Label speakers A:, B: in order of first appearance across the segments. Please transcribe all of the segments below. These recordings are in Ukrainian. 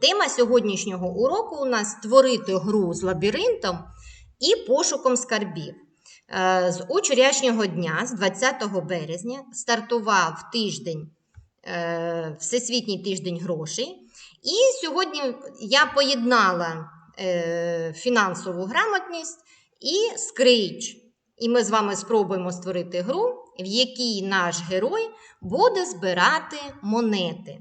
A: Тема сьогоднішнього уроку у нас створити гру з лабіринтом і пошуком скарбів. Е, З учорашнього дня, з 20 березня, стартував тиждень, е, Всесвітній тиждень грошей. І сьогодні я поєднала е, фінансову грамотність і скрич. І ми з вами спробуємо створити гру, в якій наш герой буде збирати монети.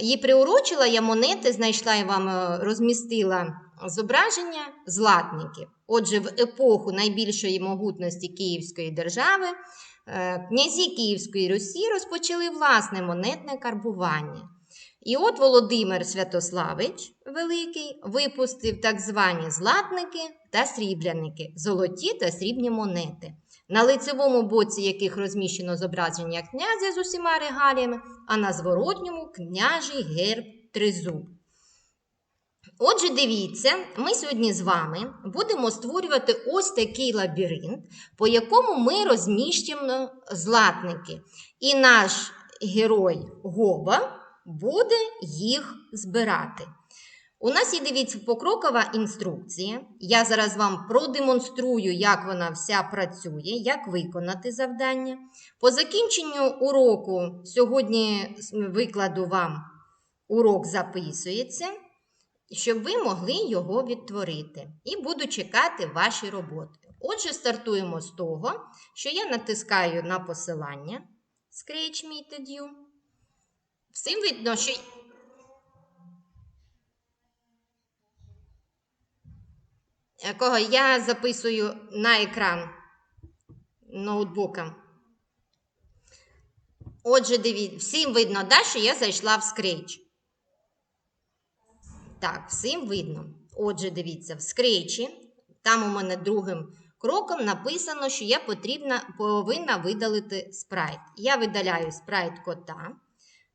A: Її приурочила я монети, знайшла і вам е, розмістила зображення златників. Отже, в епоху найбільшої могутності Київської держави е, князі Київської Русі розпочали власне монетне карбування. І от Володимир Святославич Великий випустив так звані златники та срібляники, золоті та срібні монети, на лицевому боці яких розміщено зображення князя з усіма регаліями, а на зворотньому княжий герб тризуб. Отже, дивіться, ми сьогодні з вами будемо створювати ось такий лабіринт, по якому ми розміщимо златники. І наш герой Гоба буде їх збирати. У нас є, дивіться, покрокова інструкція. Я зараз вам продемонструю, як вона вся працює, як виконати завдання. По закінченню уроку сьогодні викладу вам урок записується, щоб ви могли його відтворити. І буду чекати ваші роботи. Отже, стартуємо з того, що я натискаю на посилання Scratch You. Всім видно, що. Якого я записую на екран ноутбука. Отже, дивіться, всім видно, да, що я зайшла в Scratch. Так, всім видно. Отже, дивіться, в Scratch, там у мене другим кроком написано, що я потрібна, повинна видалити спрайт. Я видаляю спрайт кота.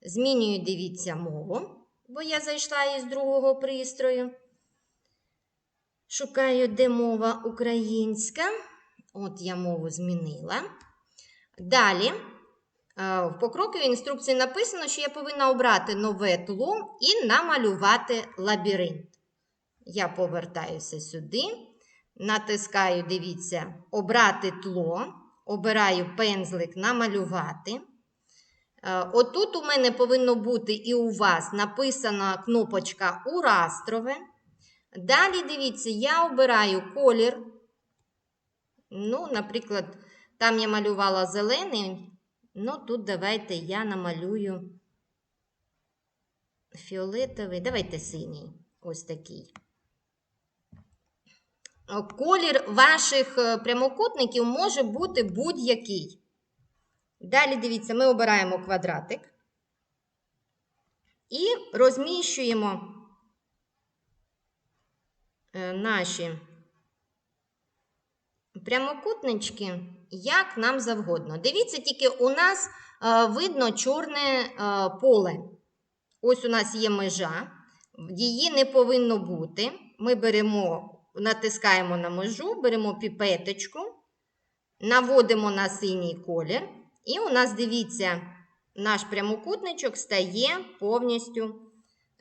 A: Змінюю, дивіться, мову, бо я зайшла із другого пристрою. Шукаю, де мова українська. От я мову змінила. Далі, в покроковій інструкції написано, що я повинна обрати нове тло і намалювати лабіринт. Я повертаюся сюди, натискаю, дивіться, обрати тло, обираю пензлик намалювати. Отут у мене повинно бути і у вас написана кнопочка Урастрове. Далі, дивіться, я обираю колір. Ну, наприклад, там я малювала зелений. Ну, тут давайте я намалюю фіолетовий. Давайте синій. Ось такий. Колір ваших прямокутників може бути будь-який. Далі, дивіться, ми обираємо квадратик і розміщуємо наші прямокутнички, як нам завгодно. Дивіться, тільки у нас видно чорне поле. Ось у нас є межа, її не повинно бути. Ми беремо, натискаємо на межу, беремо піпеточку, наводимо на синій колір. І у нас, дивіться, наш прямокутничок стає повністю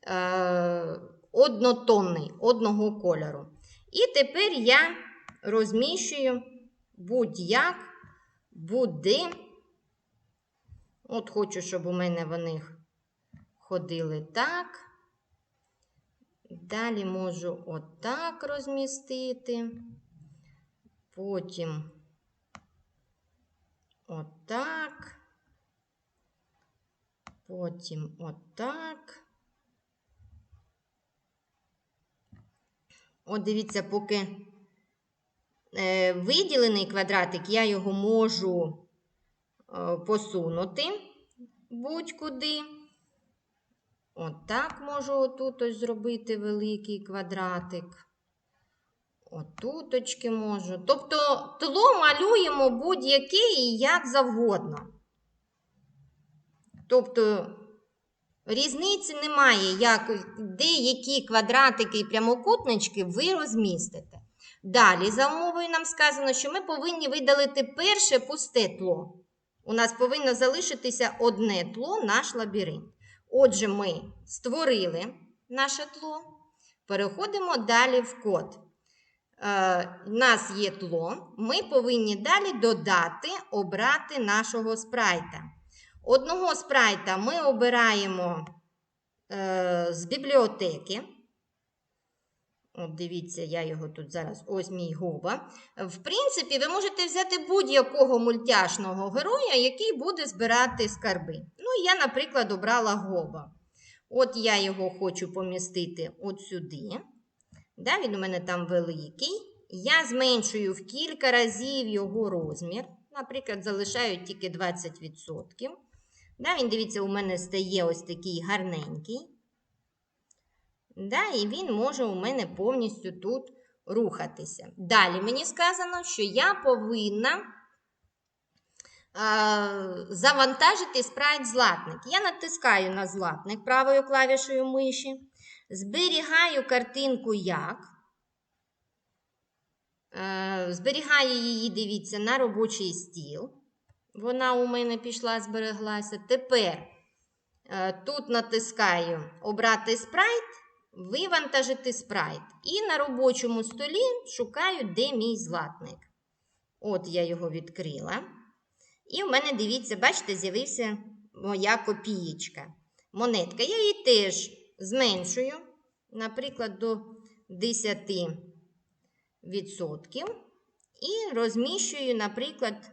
A: е, однотонний, одного кольору. І тепер я розміщую будь-як, буде. От хочу, щоб у мене вони ходили так. Далі можу отак розмістити. Потім отак. Потім отак. От дивіться, поки е, виділений квадратик, я його можу е, посунути будь-куди. Отак можу отут ось зробити великий квадратик. Отуточки можу. Тобто тло малюємо будь-яке і як завгодно. Тобто, різниці немає, як, де які квадратики і прямокутнички ви розмістите. Далі, за умовою нам сказано, що ми повинні видалити перше пусте тло. У нас повинно залишитися одне тло, наш лабіринт. Отже, ми створили наше тло. Переходимо далі в код. Е, У нас є тло, ми повинні далі додати, обрати нашого спрайта. Одного спрайта ми обираємо е, з бібліотеки. От дивіться, я його тут зараз, ось мій гоба. В принципі, ви можете взяти будь-якого мультяшного героя, який буде збирати скарби. Ну, я, наприклад, обрала гоба. От я його хочу помістити от сюди. Да, він у мене там великий. Я зменшую в кілька разів його розмір. Наприклад, залишаю тільки 20%. Да, він, дивіться, у мене стає ось такий гарненький. Да, і він може у мене повністю тут рухатися. Далі мені сказано, що я повинна завантажити спрайт златник. Я натискаю на златник правою клавішою миші, зберігаю картинку як. Е, зберігаю її, дивіться, на робочий стіл. Вона у мене пішла, збереглася. Тепер е, тут натискаю Обрати спрайт, вивантажити спрайт. І на робочому столі шукаю, де мій златник. От я його відкрила. І в мене, дивіться, бачите, з'явився моя копієчка. Монетка. Я її теж зменшую, наприклад, до 10% і розміщую, наприклад,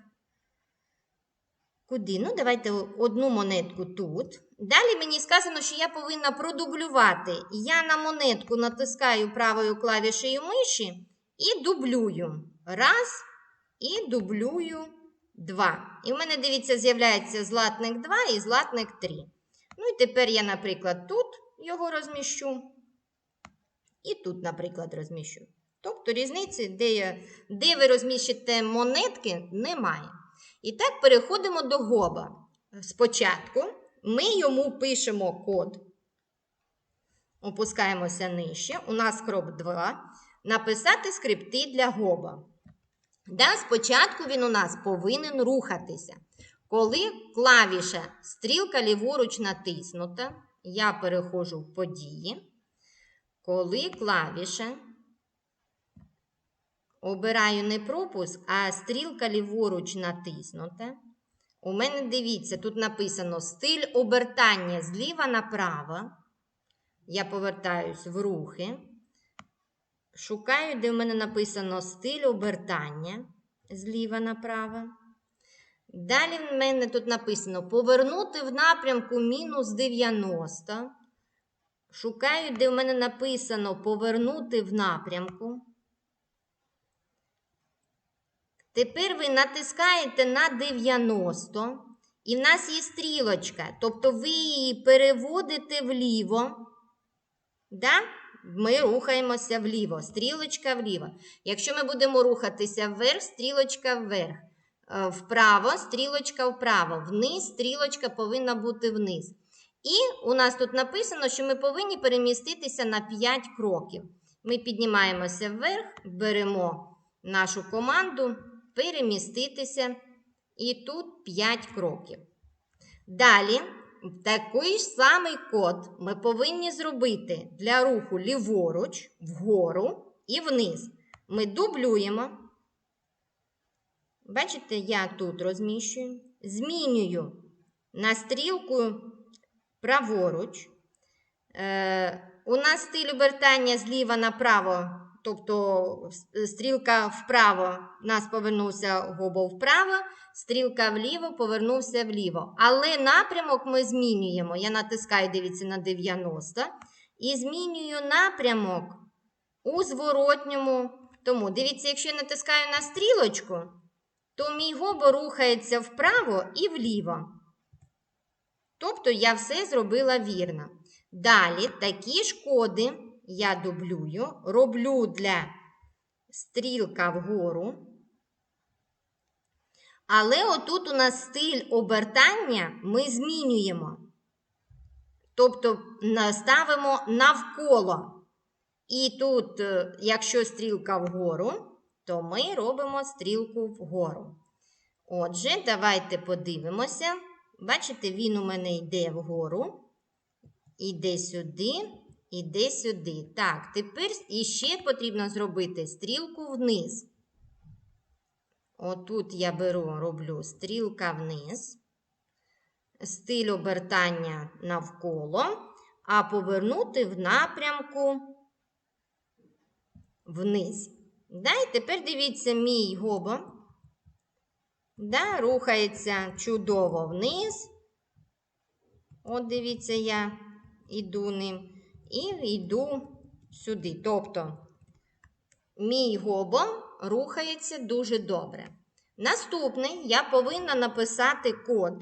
A: куди? Ну, давайте одну монетку тут. Далі мені сказано, що я повинна продублювати. Я на монетку натискаю правою клавішею миші і дублюю. Раз, і дублюю два. І в мене, дивіться, з'являється златник 2 і златник 3. Ну і тепер я, наприклад, тут його розміщу. І тут, наприклад, розміщу. Тобто різниці, де, я, де ви розміщите монетки, немає. І так переходимо до гоба. Спочатку ми йому пишемо код. Опускаємося нижче. У нас крок 2. Написати скрипти для гоба. Да, спочатку він у нас повинен рухатися. Коли клавіша стрілка ліворуч натиснута, я переходжу в події. Коли клавіша обираю не пропуск, а стрілка ліворуч натиснута. У мене дивіться, тут написано стиль обертання зліва направо. Я повертаюсь в рухи. Шукаю, де в мене написано стиль обертання зліва направо. Далі в мене тут написано повернути в напрямку мінус 90. Шукаю, де в мене написано повернути в напрямку. Тепер ви натискаєте на 90, і в нас є стрілочка, тобто ви її переводите вліво. Да? Ми рухаємося вліво, стрілочка вліво. Якщо ми будемо рухатися вверх, стрілочка вверх. Е, Вправо, стрілочка вправо. Вниз, стрілочка повинна бути вниз. І у нас тут написано, що ми повинні переміститися на 5 кроків. Ми піднімаємося вверх, беремо нашу команду переміститися. І тут 5 кроків. Далі, такий ж самий код ми повинні зробити для руху ліворуч, вгору і вниз. Ми дублюємо. Бачите, я тут розміщую, змінюю на стрілку праворуч. Е, У нас стиль обертання зліва направо Тобто стрілка вправо нас повернувся гобо вправо, стрілка вліво повернувся вліво. Але напрямок ми змінюємо. Я натискаю, дивіться, на 90 і змінюю напрямок у зворотньому. Тому, дивіться, якщо я натискаю на стрілочку, то мій гобо рухається вправо і вліво. Тобто я все зробила вірно. Далі такі ж коди я дублюю, роблю для стрілка вгору. Але отут у нас стиль обертання ми змінюємо. Тобто ставимо навколо. І тут, е, якщо стрілка вгору, то ми робимо стрілку вгору. Отже, давайте подивимося. Бачите, він у мене йде вгору, йде сюди іде сюди. Так, тепер іще потрібно зробити стрілку вниз. Отут я беру, роблю стрілка вниз, стиль обертання навколо, а повернути в напрямку вниз. Да, і тепер дивіться, мій гобо да, рухається чудово вниз. От дивіться, я йду ним і йду сюди. Тобто, мій гобо рухається дуже добре. Наступний я повинна написати код,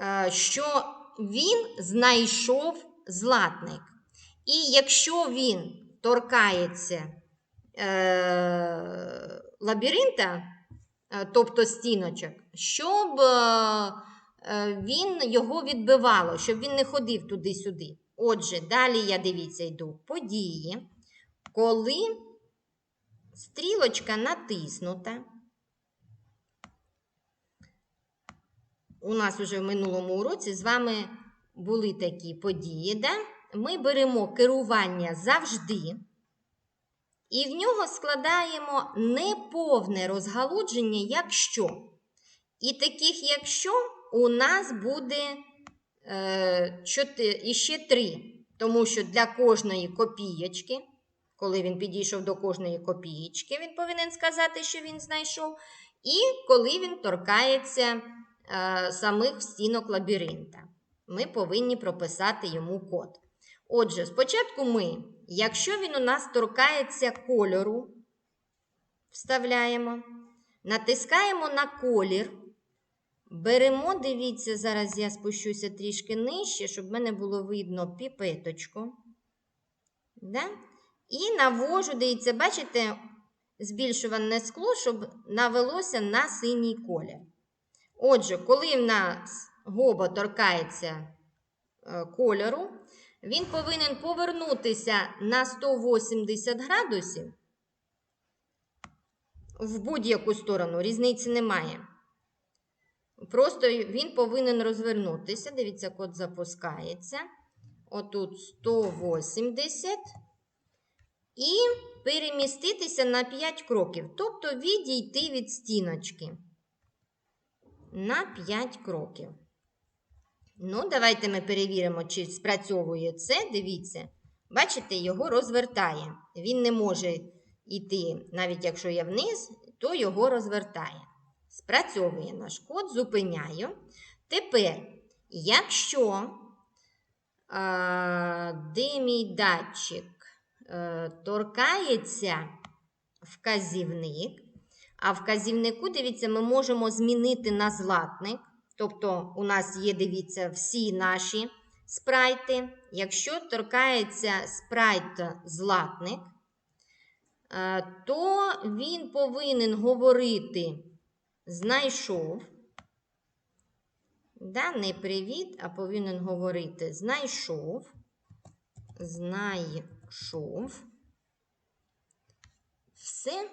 A: е, що він знайшов златник. І якщо він торкається е, лабіринта, е, тобто стіночок, щоб е, він його відбивало, щоб він не ходив туди-сюди. Отже, далі я дивіться, йду події, коли стрілочка натиснута. У нас вже в минулому уроці з вами були такі події. Да? Ми беремо керування завжди, і в нього складаємо неповне розгалудження, якщо. І таких, якщо у нас буде е, чотири, іще три. Тому що для кожної копієчки, коли він підійшов до кожної копієчки, він повинен сказати, що він знайшов. І коли він торкається е, самих стінок лабіринта, ми повинні прописати йому код. Отже, спочатку ми, якщо він у нас торкається кольору, вставляємо, натискаємо на колір. Беремо, дивіться, зараз я спущуся трішки нижче, щоб мене було видно піпеточку. Да? І навожу, дивіться, бачите, збільшуване скло, щоб навелося на синій колір. Отже, коли в нас гоба торкається е, кольору, він повинен повернутися на 180 градусів в будь-яку сторону, різниці немає. Просто він повинен розвернутися. Дивіться, код запускається. Отут 180. І переміститися на 5 кроків. Тобто відійти від стіночки. На 5 кроків. Ну, давайте ми перевіримо, чи спрацьовує це. Дивіться. Бачите, його розвертає. Він не може йти, навіть якщо я вниз, то його розвертає. Спрацьовує наш код, зупиняю. Тепер, якщо де мій датчик а, торкається вказівник, а вказівнику, дивіться, ми можемо змінити на златник. Тобто, у нас є, дивіться, всі наші спрайти. Якщо торкається спрайт златник, то він повинен говорити знайшов. Да, Не привіт, а повинен говорити знайшов. Знайшов. Все.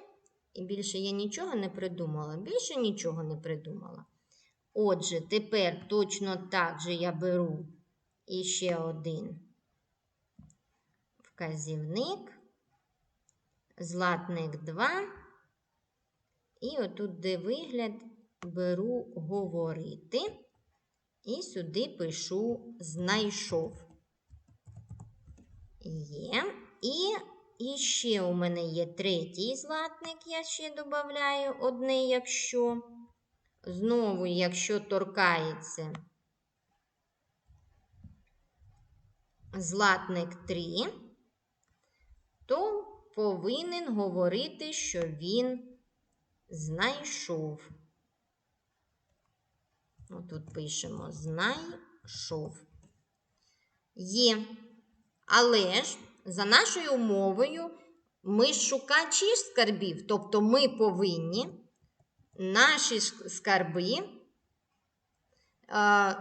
A: І більше я нічого не придумала. Більше нічого не придумала. Отже, тепер точно так же я беру іще один вказівник, златник 2. І отут, де вигляд, беру говорити. І сюди пишу знайшов. Є. І і ще у мене є третій златник, я ще додаю одне, якщо. Знову, якщо торкається златник 3, то повинен говорити, що він знайшов. Тут пишемо знайшов. Є. Але ж, за нашою умовою, ми шукачі скарбів, тобто ми повинні наші скарби е,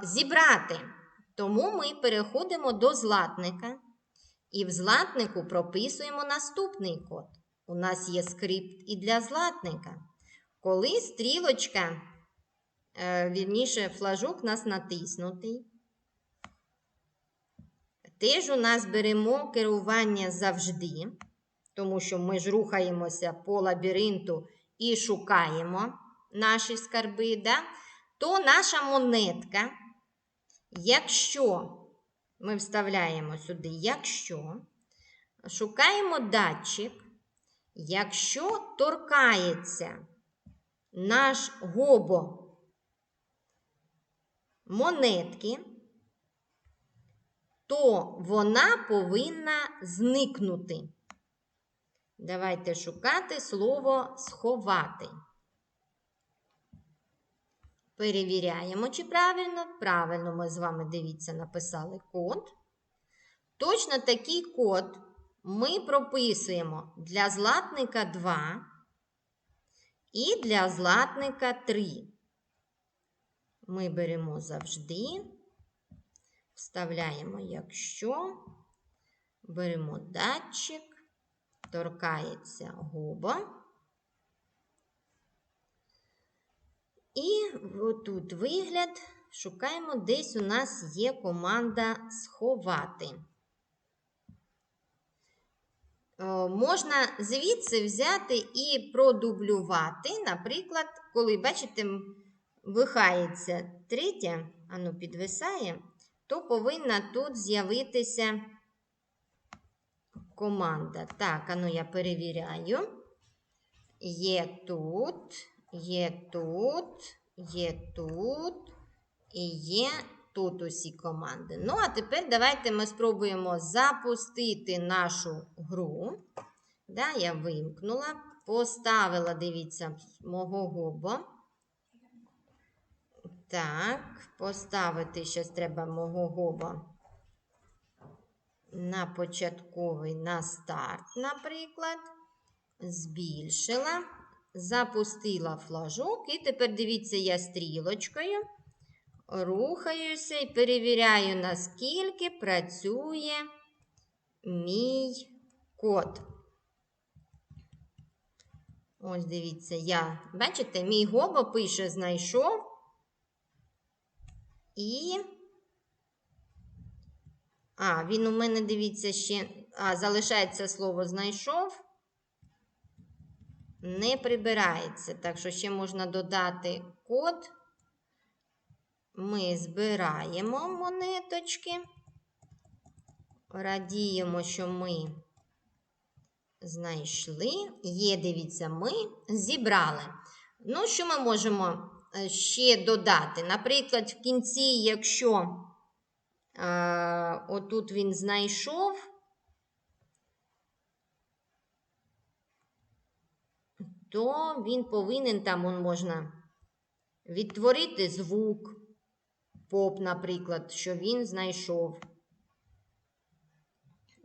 A: зібрати. Тому ми переходимо до златника. І в златнику прописуємо наступний код. У нас є скрипт і для златника. Коли стрілочка, е, вірніше, флажок у нас натиснутий, Теж у нас беремо керування завжди, тому що ми ж рухаємося по лабіринту і шукаємо наші скарби. Да? То наша монетка, якщо ми вставляємо сюди, якщо шукаємо датчик, якщо торкається наш гобо монетки, то вона повинна зникнути. Давайте шукати слово сховати. Перевіряємо, чи правильно. Правильно, ми з вами, дивіться, написали код. Точно такий код ми прописуємо для златника 2 і для златника 3. Ми беремо завжди, вставляємо, якщо, беремо датчик, торкається губа. І отут вигляд шукаємо, десь у нас є команда сховати. Е, Можна звідси взяти і продублювати, наприклад, коли, бачите, вихається третя, ану підвисає, то повинна тут з'явитися команда. Так, ану я перевіряю. Є тут, є тут, є тут і є тут усі команди. Ну, а тепер давайте ми спробуємо запустити нашу гру. Да, Я вимкнула, поставила, дивіться, мого гоба. Так, поставити щось треба мого гоба на початковий на старт, наприклад. Збільшила, запустила флажок, і тепер дивіться, я стрілочкою рухаюся і перевіряю, наскільки працює мій код. Ось дивіться, я, бачите, мій гоба пише знайшов. І. А, він у мене, дивіться, ще. А, залишається слово знайшов. Не прибирається. Так що ще можна додати код. Ми збираємо монеточки. Радіємо, що ми знайшли. Є, дивіться, ми зібрали. Ну, що ми можемо ще додати? Наприклад, в кінці, якщо е, отут він знайшов, то він повинен там можна відтворити звук, поп, наприклад, що він знайшов.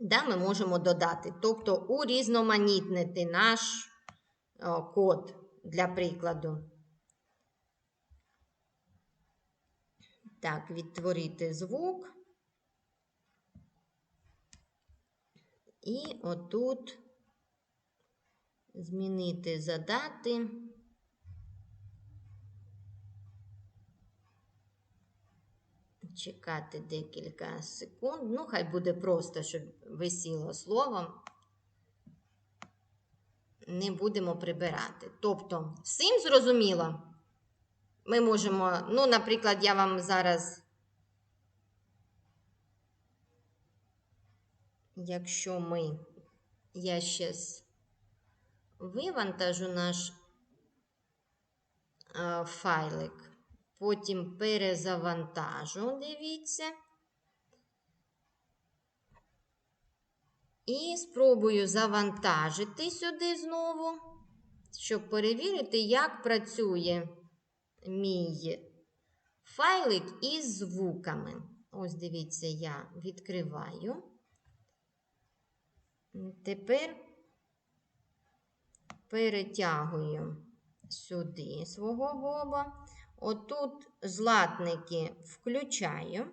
A: Да, Ми можемо додати, тобто урізноманітнити наш о, код для прикладу. Так, відтворити звук. І отут змінити задати. Чекати декілька секунд. Ну, хай буде просто, щоб висіло словом. Не будемо прибирати. Тобто, всім зрозуміло, ми можемо, ну, наприклад, я вам зараз, якщо ми, я щас вивантажу наш файлик, потім перезавантажу, дивіться. І спробую завантажити сюди знову, щоб перевірити, як працює мій файлик із звуками. Ось, дивіться, я відкриваю. Тепер перетягую сюди свого гоба. Отут златники включаю.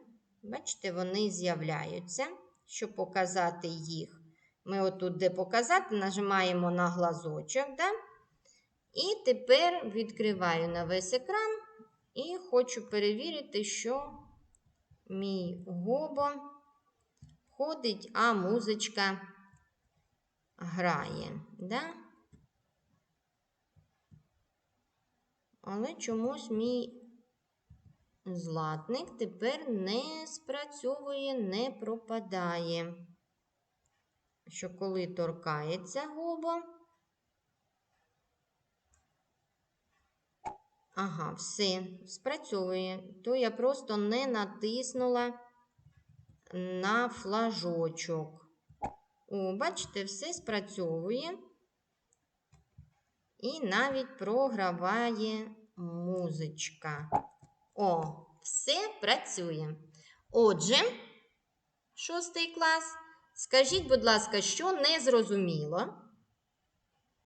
A: Бачите, вони з'являються, щоб показати їх. Ми отут, де показати, нажимаємо на глазочок. Да? І тепер відкриваю на весь екран і хочу перевірити, що мій гоба ходить, а музичка грає. Да? Але чомусь мій златник тепер не спрацьовує, не пропадає. Що коли торкається губа. Ага, все, спрацьовує. То я просто не натиснула на флажочок. О, бачите, все спрацьовує. І навіть програває музичка. О, все працює. Отже, шостий клас. Скажіть, будь ласка, що не зрозуміло?